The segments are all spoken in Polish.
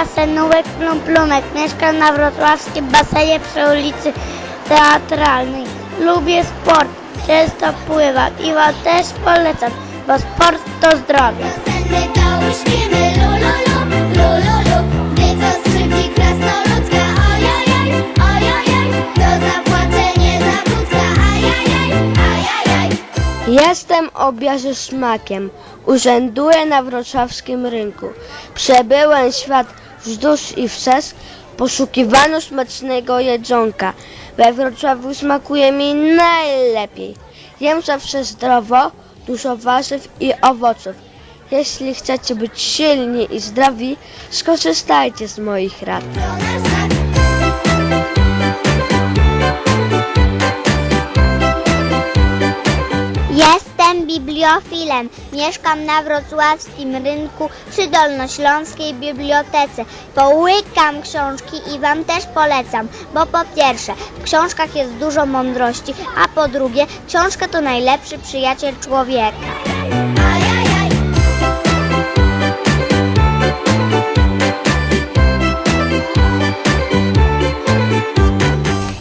jestem Nówek Plumplumek. Mieszkam na wrocławskim basenie przy ulicy Teatralnej. Lubię sport, często pływam i wam też polecam, bo sport to zdrowie. Jestem objarzy smakiem. Urzęduję na wrocławskim rynku. Przebyłem świat wzdłuż i wses. Poszukiwano smacznego jedzonka. We Wrocławiu smakuje mi najlepiej. Jem zawsze zdrowo, dużo warzyw i owoców. Jeśli chcecie być silni i zdrowi, skorzystajcie z moich rad. Jestem bibliofilem. Mieszkam na wrocławskim rynku przy Dolnośląskiej Bibliotece. Połykam książki i Wam też polecam, bo po pierwsze, w książkach jest dużo mądrości, a po drugie, książka to najlepszy przyjaciel człowieka.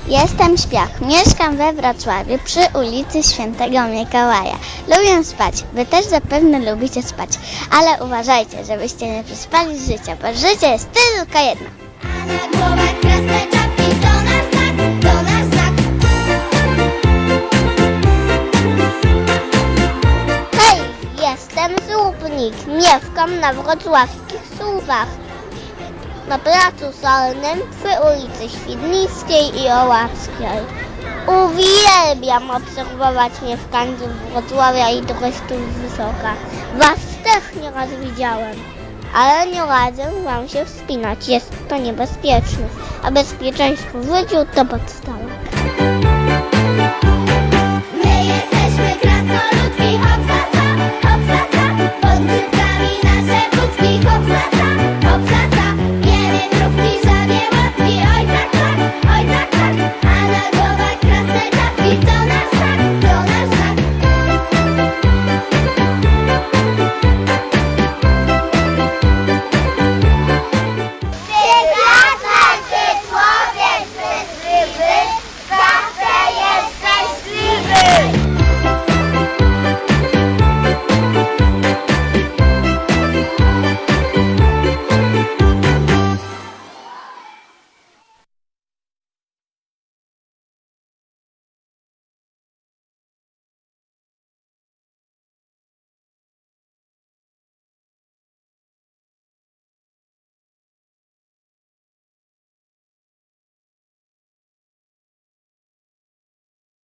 Jestem Śpiach. Mieszkam we Wrocławiu przy ulicy Świętego Mikołaja. Lubię spać. Wy też zapewne lubicie spać. Ale uważajcie, żebyście nie przespali życia, bo życie jest tylko jedno. A na głowach krasne czapki, to nasz znak, to nasz znak. Hej, jestem Słupnik. Mieszkam na wrocławskich Słupach. Na placu Solnym przy ulicy Świdnickiej i Oławskiej. Uwielbiam obserwować mieszkańców Wrocławia i z wysoka. Was też nieraz widziałem. Ale nie radzę wam się wspinać, jest to niebezpieczne. A bezpieczeństwo w życiu to podstawa.